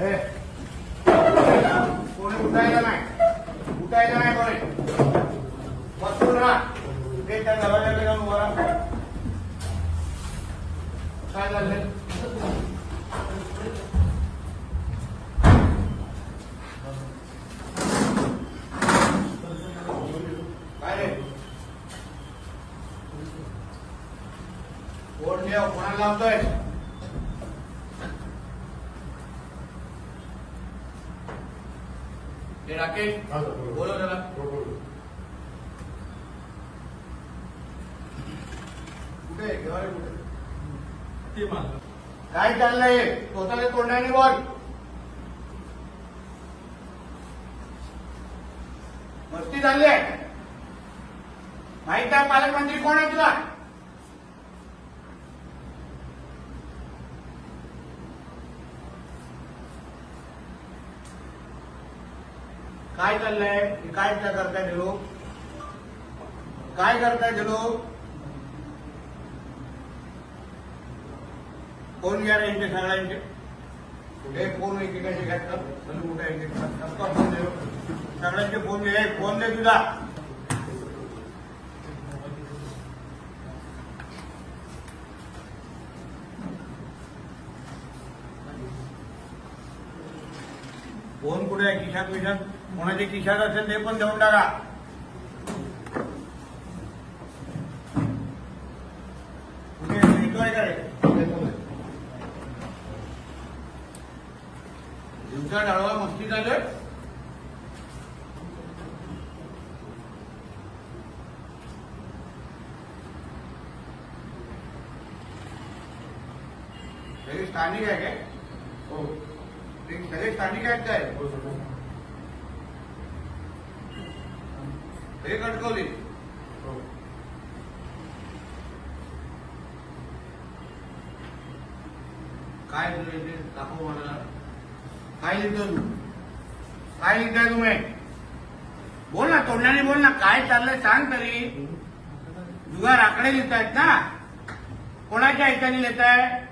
ए, कोणी उठायला नाही उठायला नाही कोणी बसून राहा ते त्या दरवाजाकडे जाऊन उभा राहा. काय झालंय काय रे कोण ठेव कोणाला लावतोय ते राकेश बोलव त्याला कुठे आहे? घेवा रे कुठे काय चाललंय? स्वतःच्या तोंडाने बोल. मस्ती चालली आहे. माहीत आहे पालकमंत्री कोण आहे तुला? काय चाललंय? काय करताय ते लोक? काय करताय ते कोण घ्या रे सगळ्यांचे. कुठे फोन एकेकाचे घातलं चल. कुठे एकेका फोन देऊ सगळ्यांचे फोन दे. फोन दे तुझा. फोन कुठे आहे? खिशात विशात कोणाच्या खिशात असेल ते पण देऊन टाका कुठे आहे? इथं आहे का रे? दिवसा डाळवा मस्ती चालू आहे? सगळे स्थानिक आहे काय? ते सगळे स्थानिक आहेत काय? हे कटकवली काय तुला इथे? दाखव मला. काय लिहितो तू? काय लिहिताय तुम्ही? बोल ना तोंडाने बोल ना. काय चाललंय सांग तरी. जुगार आकडे लिहितायत ना. कोणाच्या ह्याच्याने लिहिताय?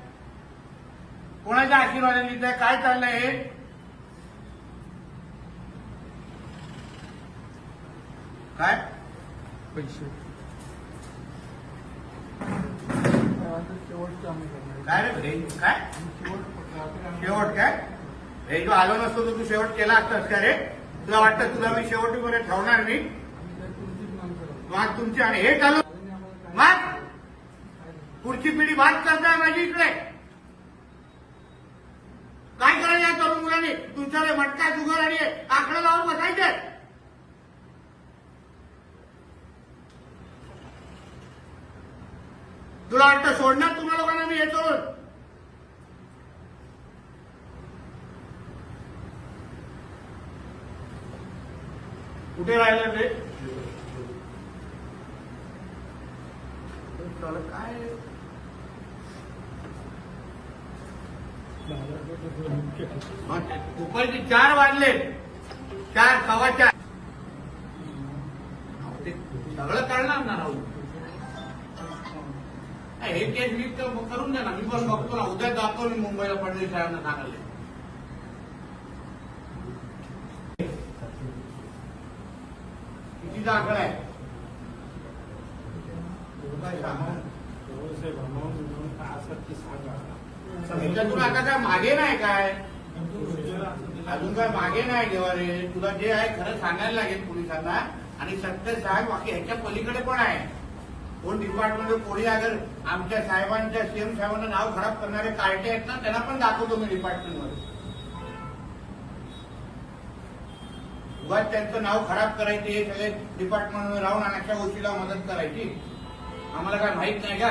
कोणाच्या आशीर्वादाने लिहिताय? काय चाललंय हे? काय? पैसे. काय रे? काय? शेवट काय? हे जो आलो नसतो तर तू शेवट केला असतास का रे? तुला वाटतं तुला मी शेवटीपर्यंत ठेवणार नाही? मग तुमची आणि हे चालू मग पुढची पिढी बात करताय माझी इकडे. काय करायचं या तरुण मुलांनी? तुमच्याकडे मटका जुगार आणि आकडा लावून बसायचे. तुला वाटतं सोडणार तुम्हाला लोकांना मी येतो कुठे राहिलं ते? काय? दुपारचे चार वाजले. चार सव्वा चार. ते सगळं कळणार ना राहुल. हे केस मी तर करून द्या ना मी पण बघतो ना. उद्या जातो मी मुंबईला फडणवीस साहेबांना सांगायला. कितीचा आकडा आहे? काय सांगा? तुला आता काय मागे नाही काय? अजून काय मागे नाही जेव्हा रे तुला जे आहे खरं सांगायला लागेल पोलिसांना. आणि सत्य साहेब बाकी ह्याच्या पलीकडे पण आहे. कोण डिपार्टमेंट कोणी अगर आमच्या साहेबांच्या सीएम साहेबांना नाव खराब करणारे कार्टे आहेत ना त्यांना पण दाखवतो मी डिपार्टमेंटमध्ये उगाच त्यांचं नाव खराब करायचे हे सगळे डिपार्टमेंटमध्ये राहून अनाच्या गोष्टीला मदत करायची. आम्हाला काय माहीत नाही का?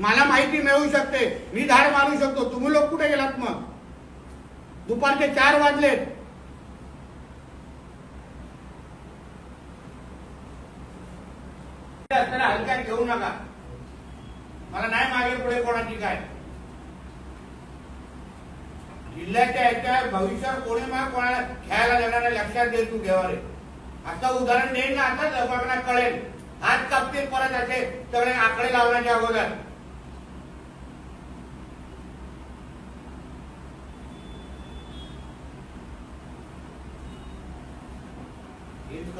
मला माहिती मिळवू शकते. मी धाड मारू शकतो. तुम्ही लोक कुठे गेलात मग? दुपारचे चार वाजलेत. असताना हलक्यात घेऊ नका. मला नाही मागे पुढे कोणाची काय. जिल्ह्याच्या याच्या भविष्यात कोणी मग कोणाला खेळायला देणार लक्षात दे तू घेवा रे आता उदाहरण देईन ना आता लोकांना कळेल. हात कापतील परत असे सगळे आकडे लावण्याच्या अगोदर.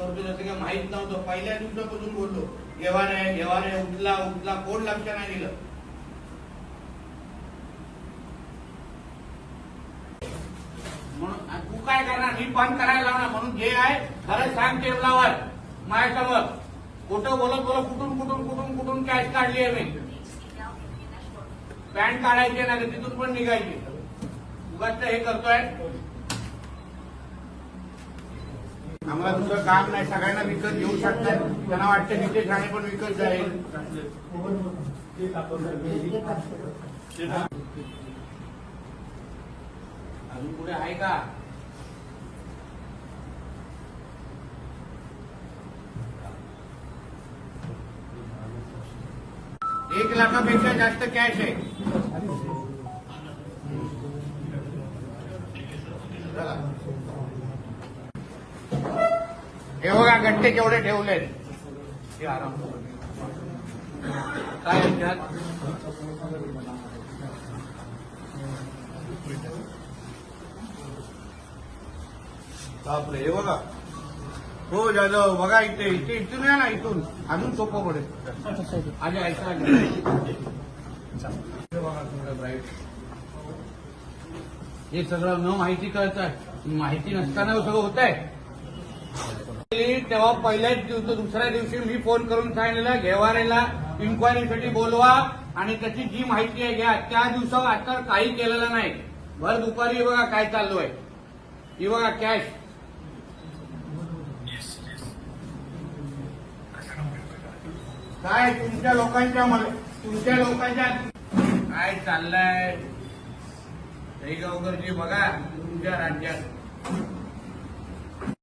करतो जसं काही माहीत नव्हतं पहिल्या दिवसापासून बोललो घेवा रे घेवा रे उठला उठला कोण लक्ष नाही दिलं. म्हणून तू काय करणार? मी बंद करायला लावणार म्हणून जे आहे खरं सांग टेबलावर माझ्यासमोर कुठं बोलत बोलत कुठून कुठून कुठून कुठून कॅश काढली आहे मी? पॅन्ट काढायची नाही तर तिथून पण निघायची. उगाच हे करतोय. आम्हाला दुसरं काम नाही. सगळ्यांना विकत घेऊ शकतात. त्यांना वाटतं तिथे ठाणे पण विकत जाईल. अजून पुढे आहे का? एक लाखापेक्षा जास्त कॅश आहे. हे बघा घंटे केवढे ठेवले हे आराम काय याच्यात बापरे हे बघा. हो जाधव बघा इथे इथे इथून या ना इथून. अजून सोपं पडेल. आणि ऐसा हे बघा हे सगळं न माहिती कळत आहे माहिती नसताना सगळं होत आहे तेव्हा पहिल्याच दिवस दुसऱ्या दिवशी मी फोन करून सांगितलेलं घेवारेला इन्क्वायरीसाठी बोलवा आणि त्याची जी माहिती आहे घ्या. त्या दिवसावर आता काही केलेलं नाही. भर दुपारी बघा काय चालू आहे ही बघा कॅश काय तुमच्या लोकांच्या तुमच्या लोकांच्या काय चाललंय? गावकरजी बघा तुमच्या राज्यात.